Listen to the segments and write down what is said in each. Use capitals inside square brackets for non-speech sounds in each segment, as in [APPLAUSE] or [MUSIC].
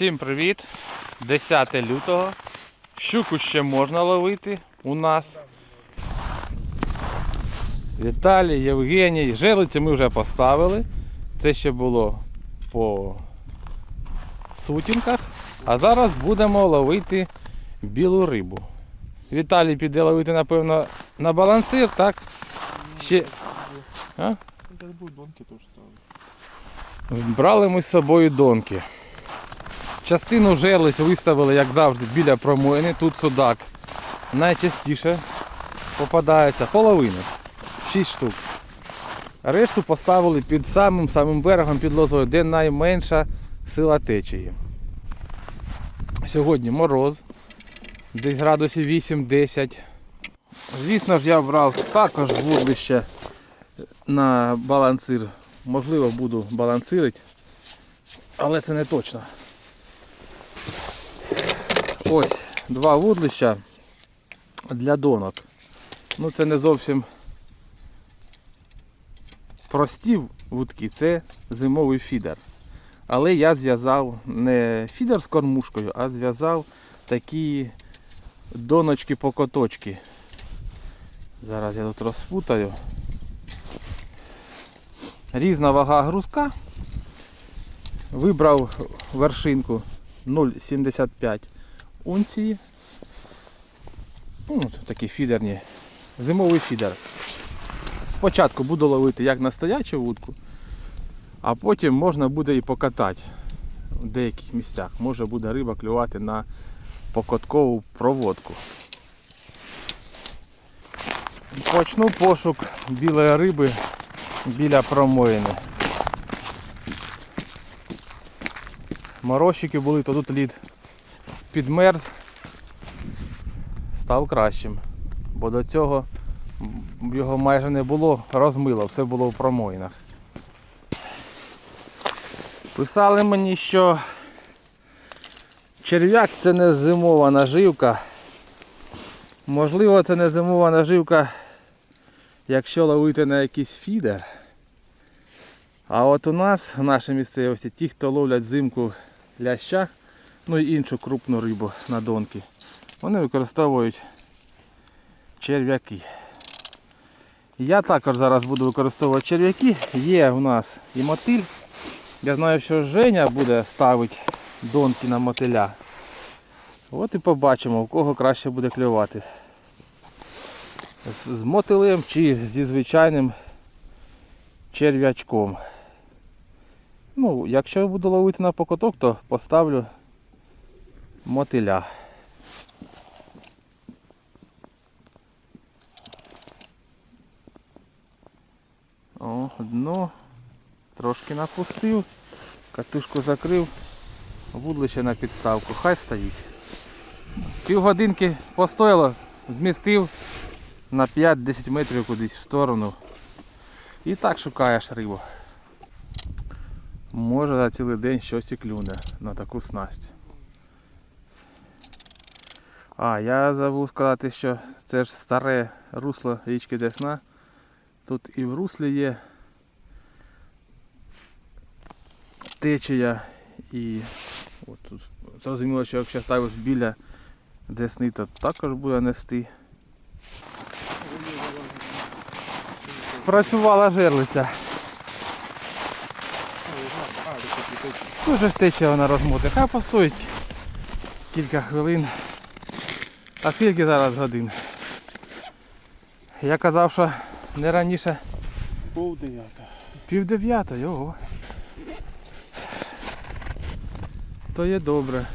Всім привіт! 10 лютого. Щуку ще можна ловити у нас. Віталій, Євгеній. Жерлиці ми вже поставили. Це ще було по сутінках. А зараз будемо ловити білу рибу. Віталій піде ловити, напевно, на балансир, так? Ще. А? Брали ми з собою донки. Частину жерлиць виставили, як завжди, біля промоїни. Тут судак найчастіше попадається половину. 6 штук. Решту поставили під самим самим берегом під лозою, де найменша сила течії. Сьогодні мороз, десь градусів 8-10. Звісно ж, я брав також вудлище на балансир. Можливо, буду балансирити, але це не точно. Ось два вудлища для донок. Ну це не зовсім прості вудки, це зимовий фідер. Але я зв'язав не фідер з кормушкою, а зв'язав такі доночки-покоточки. Зараз я тут розпутаю. Різна вага грузка. Вибрав вершинку 0,75 унції. Ну, такі фідерні. Зимовий фідер. Спочатку буду ловити як на стоячу вудку, а потім можна буде і покатати в деяких місцях. Може буде риба клювати на покоткову проводку. Почну пошук білої риби біля промоїни. Морозчики були, то тут лід підмерз, став кращим. Бо до цього його майже не було, розмило, все було в промоїнах. Писали мені, що черв'як це не зимова наживка. Можливо, це не зимова наживка якщо ловити на якийсь фідер. А от у нас в нашій місцевості ті, хто ловлять взимку ляща, ну і іншу крупну рибу на донки, вони використовують черв'яки. Я також зараз буду використовувати черв'яки. Є у нас і мотиль. Я знаю, що Женя буде ставити донки на мотиля. От і побачимо, у кого краще буде клювати з мотилем чи зі звичайним черв'ячком. Ну, якщо буду ловити на покоток, то поставлю мотиля. О, дно трошки напустив, катушку закрив, вудлище на підставку, хай стоїть. Півгодинки постояло, змістив на 5-10 метрів кудись в сторону. І так шукаєш рибу. Може за цілий день щось і клюне на таку снасть. А, я забув сказати, що це ж старе русло річки Десна. Тут і в руслі є течія і от тут зрозуміло, що якщо ставиш біля Десни, то також буде нести. Спрацювала жерлиця. Дуже ж тече вона розмоти. Хай постоїть кілька хвилин. А скільки зараз годин? Я казав, що не раніше Пол дев'ята. пів дев'ятої, ого. То є добре.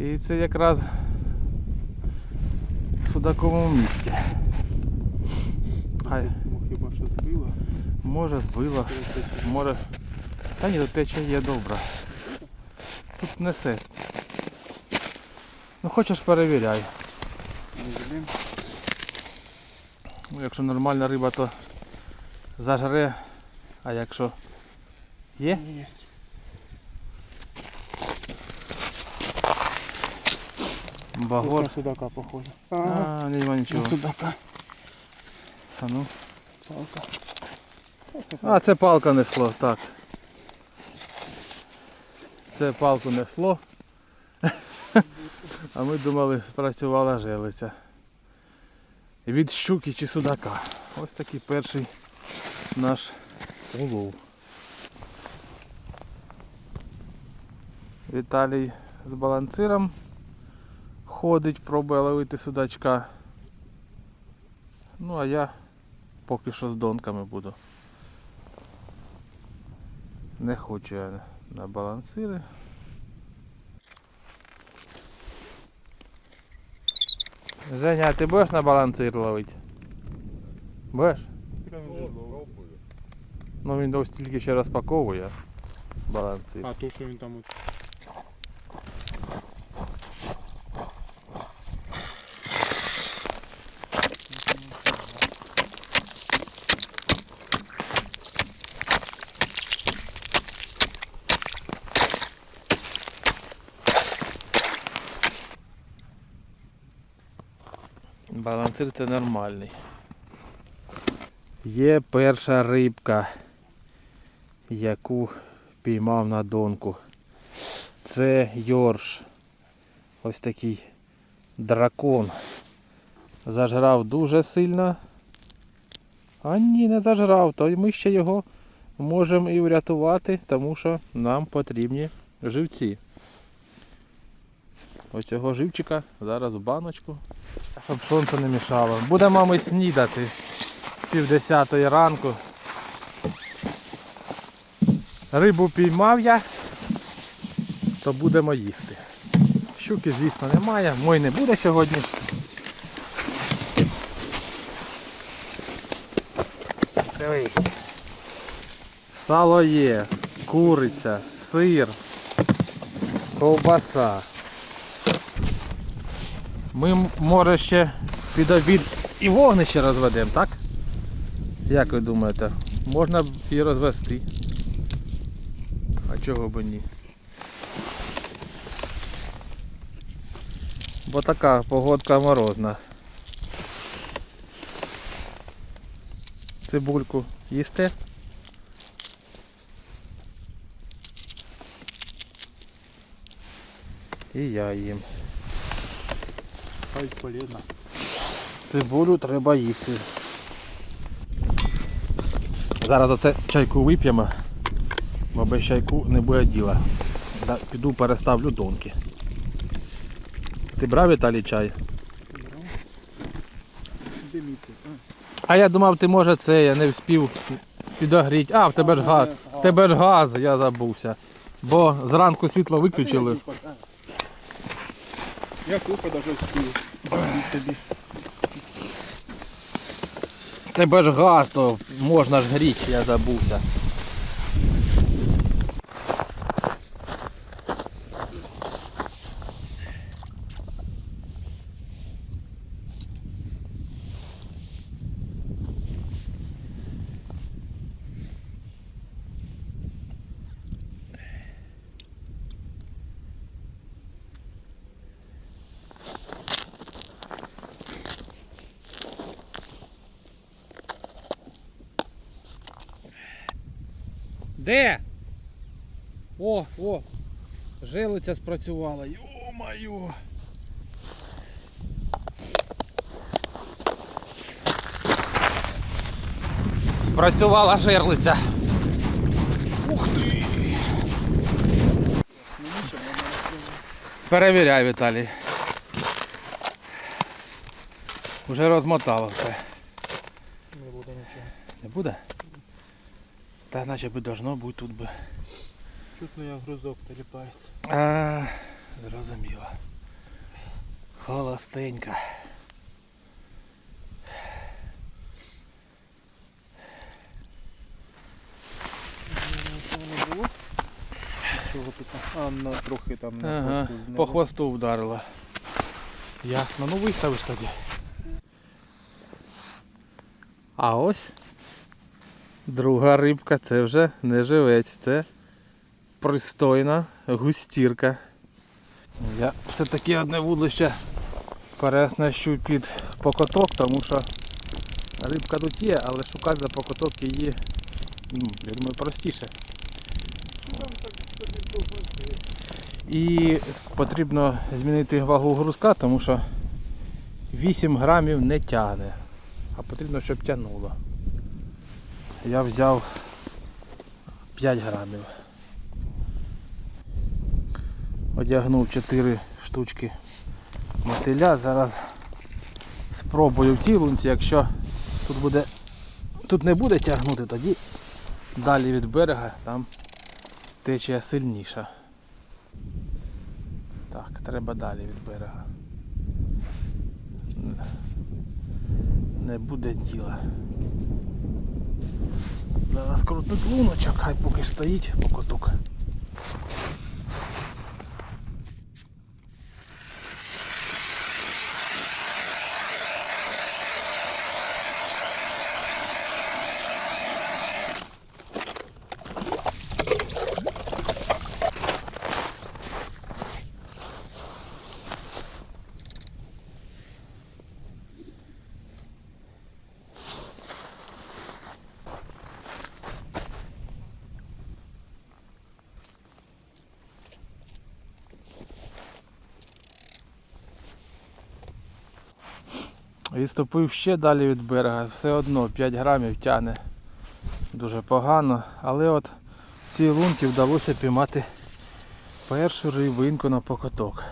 І це якраз в судаковому місці. Хай. Ну хіба що збила. Може збило, може. Та ні, тут течія є добра. Тут несе. Ну хочеш перевіряй. Ну, якщо нормальна риба, то зажре, а якщо є, Єсть. багор. На судака похоже. А, Ага. нема На нічого. судака. А, ну. Палка. а це палка несло, так. це палку несло. А ми думали, спрацювала желиця. Від щуки чи судака. Ось такий перший наш улов. Віталій з балансиром ходить, пробує ловити судачка. Ну а я поки що з донками буду. Не хочу я на балансири. Женя, а ти будеш на балансир ловити? Будеш? Ну він ось тільки ще розпаковує балансир. А то, що він там от. Балансир це нормальний. Є перша рибка, яку піймав на донку. Це йорш. Ось такий дракон. Зажрав дуже сильно. А ні, не зажрав, то ми ще його можемо і врятувати, тому що нам потрібні живці. Ось цього живчика зараз в баночку щоб сонце не мішало. Будемо ми снідати пів десятої ранку. Рибу піймав я, то будемо їсти. Щуки, звісно, немає, мой не буде сьогодні. Дивись. Сало є, куриця, сир, ковбаса. Ми, може, ще під обід і вогнище розведемо, так? Як ви думаєте? Можна б і розвести. А чого б ні? Бо така погодка морозна. Цибульку їсте? І я їм. Хай полезно. Цибулю треба їсти. Зараз оте чайку вип'ємо, бо без чайку не буде діла. Піду переставлю донки. Ти брав Віталій чай? А я думав, ти може це, я не вспів підогріти. А, в тебе ж газ. В тебе ж газ, я забувся. Бо зранку світло виключили. Я купа даже. Тобі. Тебе ж газ, то можна ж гріч, я забувся. Де? О, о! Жилиця спрацювала. Йо-маю! Спрацювала жерлиця. Ух ти! Перевіряй, Віталій. Уже розмотало все. Не буде нічого. Не буде? Та наче би должно бути тут би. Чутно я грузок теліпається. А, зрозуміло. Холостенька. Нічого не було. Чого тут? А, на трохи там на Ага, хвосту по хвосту вдарила. Ясно, ну виставиш тоді. А ось друга рибка, це вже не живець, це пристойна густірка. Я все-таки одне вудлище переснащу під покоток, тому що рибка тут є, але шукати за покоток її, ну, я думаю, простіше. І потрібно змінити вагу грузка, тому що 8 грамів не тягне, а потрібно, щоб тягнуло. Я взяв 5 грамів. Одягнув 4 штучки мотиля. Зараз спробую в якщо тут буде тут не буде тягнути, тоді далі від берега там течія сильніша. Так, треба далі від берега. Не буде діла. Зараз крутить луночок, хай поки стоїть покоток. Відступив ще далі від берега, все одно 5 грамів тягне дуже погано, але от в цій лунці вдалося піймати першу рибинку на покоток.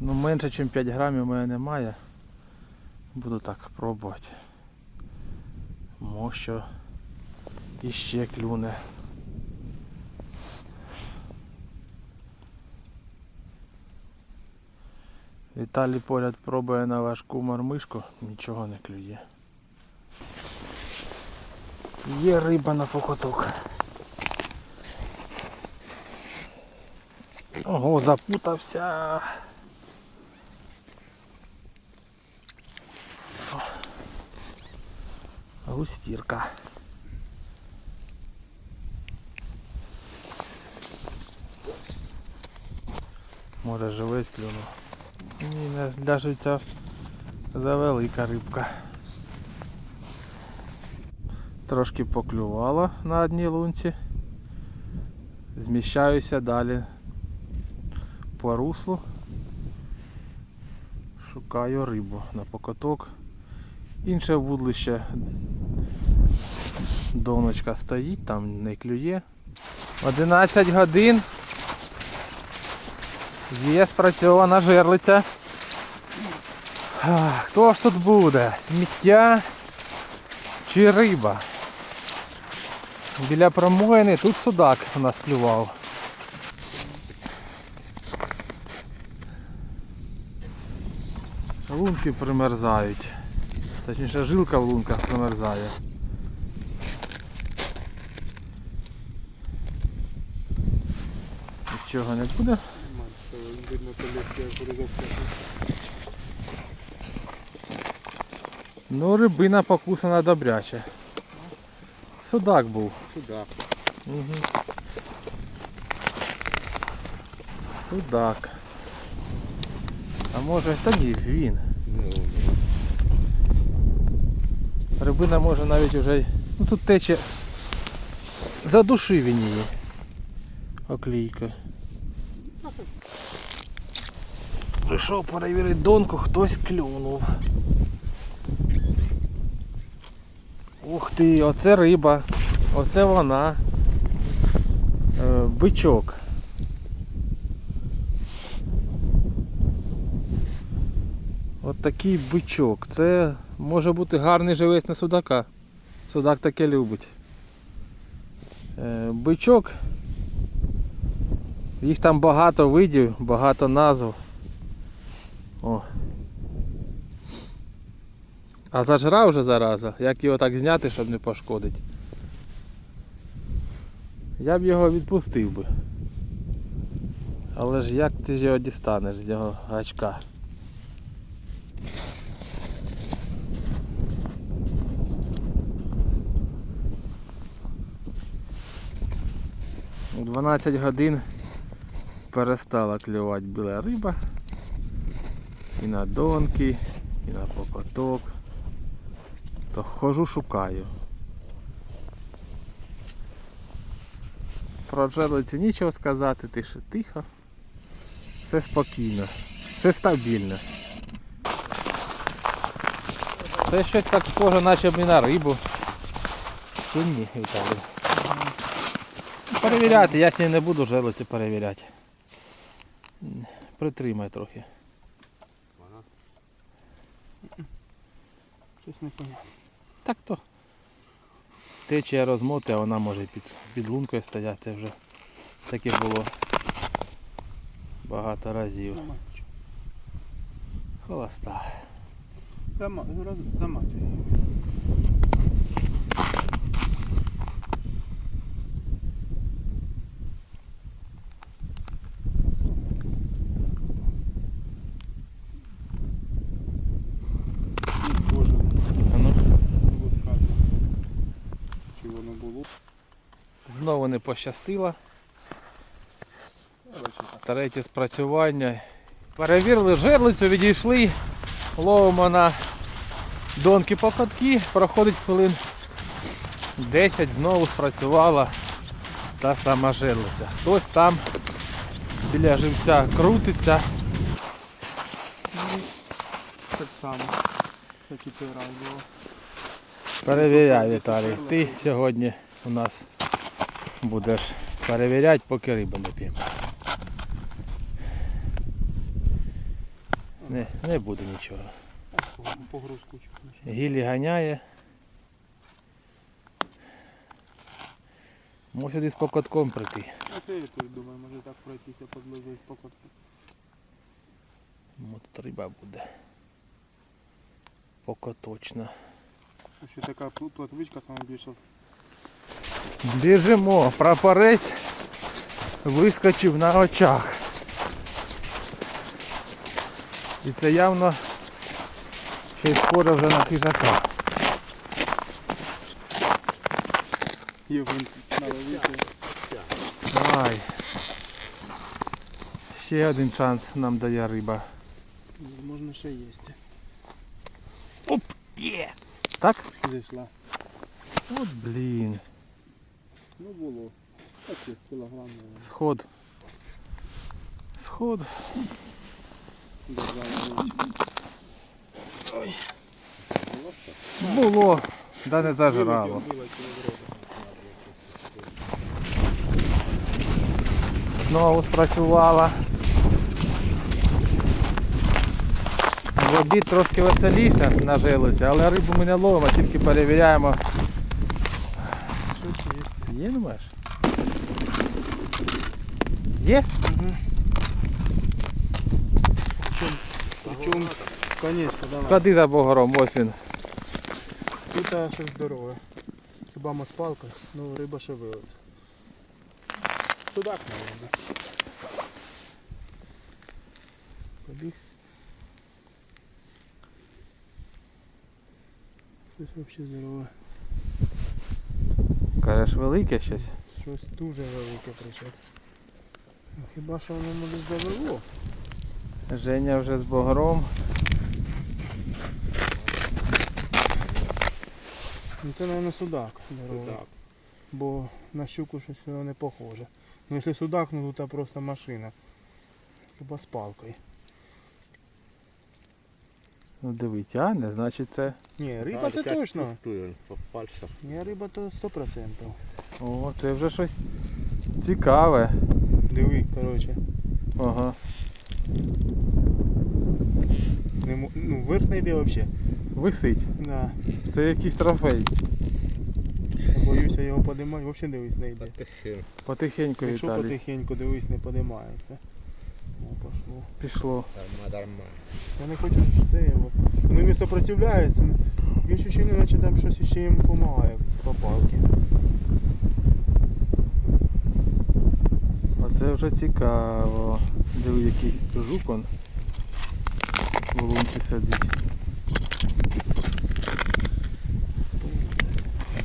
Ну менше ніж 5 грамів у мене немає. Буду так пробувати. Може іще клюне. Віталій поряд пробує на важку мармишку, нічого не клює. Є риба на покоток. Ого, запутався. Густірка. Може живець клюнув. Ні, не ляжеться завелика рибка. Трошки поклювала на одній лунці. Зміщаюся далі по руслу. Шукаю рибу на покоток. Інше вудлище доночка стоїть, там не клює. 11 годин. Є спрацьована жерлиця. Хто ж тут буде? Сміття чи риба? Біля промоїни тут судак у нас клював. Лунки примерзають. Точніше жилка в лунках примерзає. Нічого не буде. Видно, колесо порізався. Ну, рибина покусана добряче. Судак був. Сюди. Угу. Судак. А може та ні, він. Рибина може навіть вже. Ну тут тече. Задушив він її. Оклійка. Прийшов перевірити донку, хтось клюнув. Ух ти, оце риба. Оце вона. Е, бичок. От такий бичок. Це може бути гарний живець на судака. Судак таке любить. Е, бичок. Їх там багато видів, багато назв. О. А зажрав вже зараза, як його так зняти, щоб не пошкодити. Я б його відпустив би. Але ж як ти ж його дістанеш з його гачка? У 12 годин перестала клювати біла риба. І на донки, і на покоток. То хожу шукаю. Про джелиці нічого сказати, тише тихо. Все спокійно, все стабільно. Це щось так схоже, наче б і на рибу. Чи ні, Віталій? Перевіряти, я сьогодні не буду желиці перевіряти. Притримай трохи. Щось не понятно. Так то. Течія розмоти, а вона може під, під лункою стояти вже. Таке було багато разів. Холоста. Зама... роз- Заматуй. Боже, А ну, лускати. Чи воно було? Знову не пощастило. Третє спрацювання. Перевірили жерлицю, відійшли, ловимо на донки покотки, проходить хвилин 10, знову спрацювала та сама жерлиця. Хтось там біля живця крутиться. Так само. Як і було. Перевіряй, Віталій. Ти сьогодні у нас будеш перевіряти, поки риби не п'ємо. Не, не буде нічого. Погрузку Гілі ганяє. Може сюди з покотком прийти. А це я теж думаю, може так пройтися подлозу з покотки. Ну, Тут риба буде. Покоточна. Ще така пл- платвичка саме більше. Біжимо, прапорець вискочив на очах. І це явно ще й схоже вже на хижака. Є він. Ай. Ще один шанс нам дає риба. Можна ще є. Оп! Є! Так? Зайшла. От блін. Ну було. Так є, кілограм. мабуть. Сход. Сход. Держала. Було. Да не зажрало. Знову спрацювала. В обід трошки веселіше на жилиці, але рибу ми не ловимо, тільки перевіряємо. Є. Думаєш? Є? Причому, причому, конечно, давай. Сходи за богором, ось він. Тут а, щось здорове. Хіба моспалка, ну риба шевелиться. Судак, мабуть. Побіг. Щось взагалі здорове. Кажеш, велике щось. Щось дуже велике причому. Ну, Хіба що воно може завело? Женя вже з богором. Ну це, мабуть, судак здоровий. Бо на щуку щось воно не похоже. Ну якщо судак, ну тут просто машина. Хіба з палкою. Ну диви, тягне, значить це. Ні, риба це точно. Ні, риба то 100%. О, це вже щось цікаве. Диви, коротше. Ага. Не, ну, верх не йде взагалі. Висить. Да. Це якийсь трофей. Боюся його подимати, взагалі дивись не йде. Тихо. Потихеньку Якщо потихеньку дивись, не подимається. Пішло. Дарма, дарма. Я не хочу, це його. Ну не сопротивляється. Є ощущення, наче там щось ще йому допомагає по палки. Оце вже цікаво. Диви, який жук он в лунці сидить.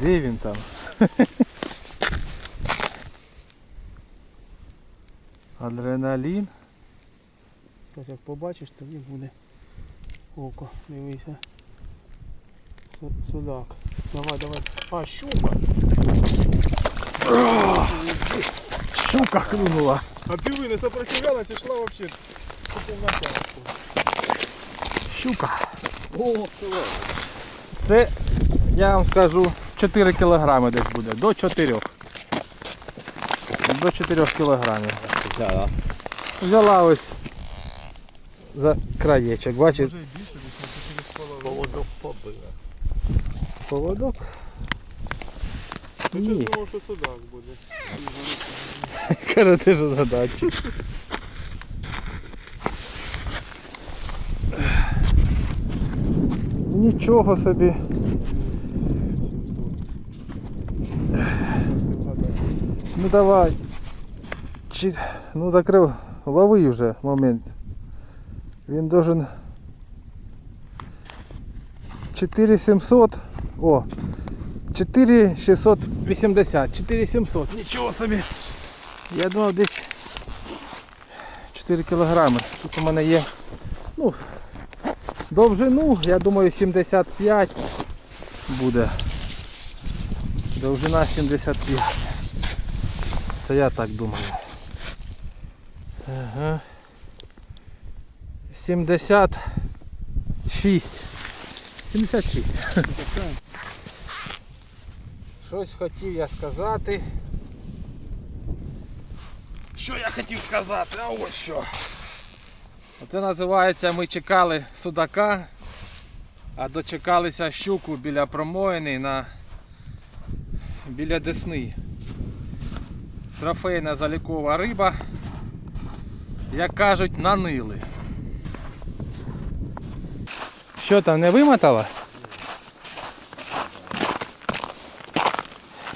Де він там? [LAUGHS] Адреналін. Ось як побачиш, тоді буде Око, дивися. Су- Судак. Давай, давай. А, щука. Щука клюнула. А диви, не сопротивлялась і йшла вообще. Тільки в начало. Щука. О. Це, я вам скажу, 4 кілограми десь буде. До 4. До 4 кілограмів. Взяла ось за краєчок, бачиш, Може і більше, десь на 4,5. Поводок побила. поводок. Ти Ні. ж думав, що судак буде. [LAUGHS] Каже, ти ж задачі. Нічого собі. 700. Ну давай. Чи... Ну закрив. Лови вже момент. Він должен 4700. О! 4680. 4700. Нічого собі. Я думав десь 4 кілограми. Тут у мене є. Ну, довжину, я думаю, 75 буде. Довжина 75. Це я так думаю. Ага. 76. 76. Щось хотів я сказати. Що я хотів сказати? А ось що. Це називається ми чекали судака, а дочекалися щуку біля промоїни на біля Десни. Трофейна залікова риба. Як кажуть, нанили. Що там, не вимотала?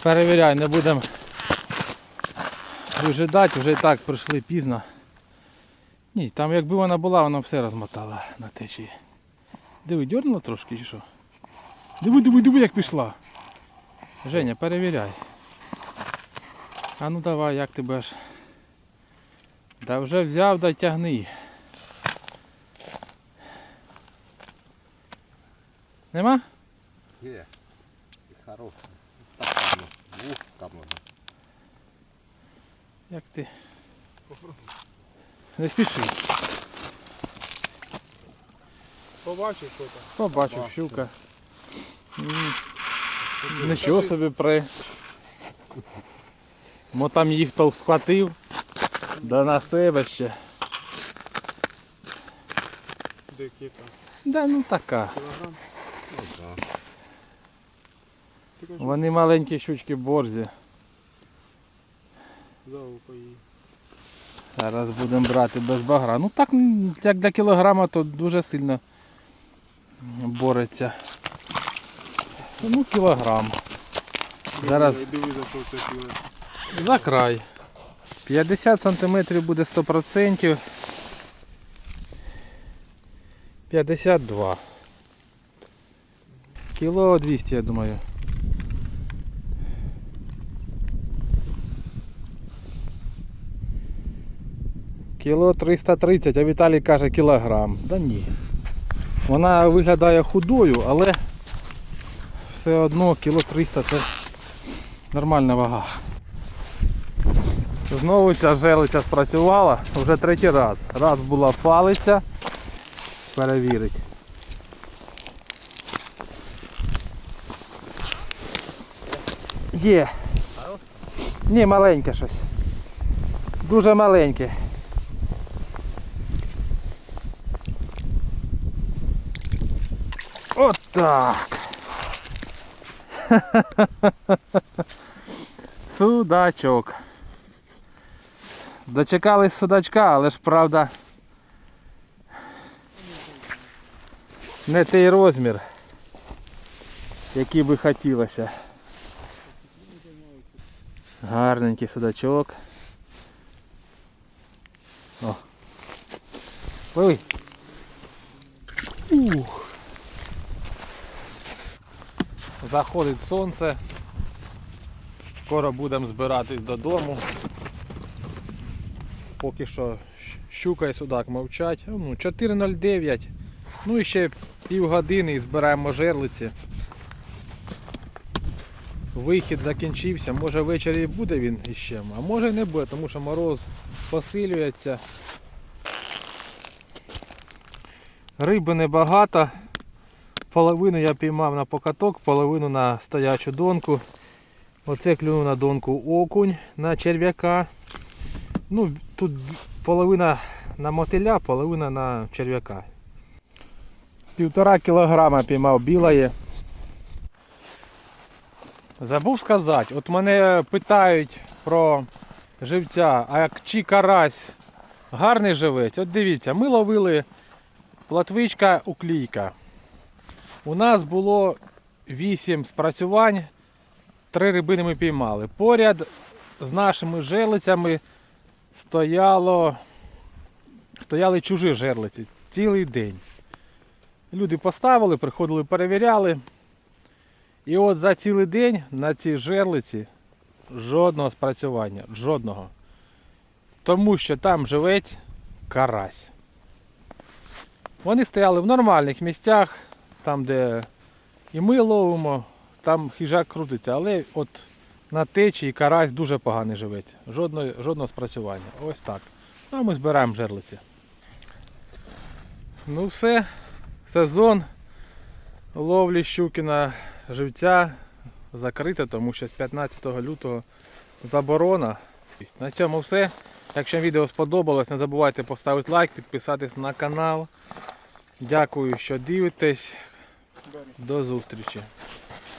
Перевіряй, не будемо вижидати, вже і так прийшли пізно. Ні, там якби вона була, вона все розмотала на течії. Диви, дьорнула трошки чи що? Диви, диви, диви, як пішла. Женя, перевіряй. А ну давай, як тебе ж. Да вже взяв, да тягни. Нема? Є. І хороший. Так там, двух там. воно. Як ти? Не спіши. Побачив хто там. Побачив, щука. М, Нічого собі при. Мо там їх то схватив. Да на себе ще. Дикі там. Да ну така. Кілограм. Вони маленькі щучки борзі. Зараз будемо брати без багра. Ну так, як для кілограма, то дуже сильно бореться. Ну, кілограм. Зараз за край. 50 см буде 100%. 52. Кіло 200, я думаю. Кіло 330, а Віталій каже кілограм. Да ні. Вона виглядає худою, але все одно кіло 300 це нормальна вага. Знову ця желиця спрацювала вже третій раз. Раз була палиця. Перевірить. Є. Ні, маленьке щось. Дуже маленьке. От так. [LAUGHS] Судачок. Дочекались судачка, але ж правда не той розмір, який би хотілося. Гарненький судачок. О. Ой. Ух. Заходить сонце. Скоро будемо збиратись додому. Поки що щука і судак мовчать. Ну, 4.09. Ну і ще півгодини і збираємо жерлиці. Вихід закінчився. Може ввечері буде він іще, а може і не буде, тому що мороз посилюється. Риби небагато. Половину я піймав на покаток, половину на стоячу донку. Оце клюнув на донку окунь на черв'яка. Ну, тут половина на мотиля, половина на черв'яка. Півтора кілограма піймав білої. Забув сказати, от мене питають про живця, а чи карась гарний живець. От дивіться, ми ловили платвичка уклійка. У нас було 8 спрацювань, 3 рибини ми піймали. Поряд з нашими жерлицями стояло, стояли чужі жерлиці цілий день. Люди поставили, приходили, перевіряли. І от за цілий день на цій жерлиці жодного спрацювання. Жодного. Тому що там живець карась. Вони стояли в нормальних місцях, там, де і ми ловимо, там хижак крутиться, але от на течії карась дуже поганий живець. Жодного, жодного спрацювання. Ось так. Ну, а ми збираємо жерлиці. Ну все, сезон ловлі щуки на живця закрите, тому що з 15 лютого заборона. На цьому все. Якщо відео сподобалось, не забувайте поставити лайк, підписатись на канал. Дякую, що дивитесь. До зустрічі.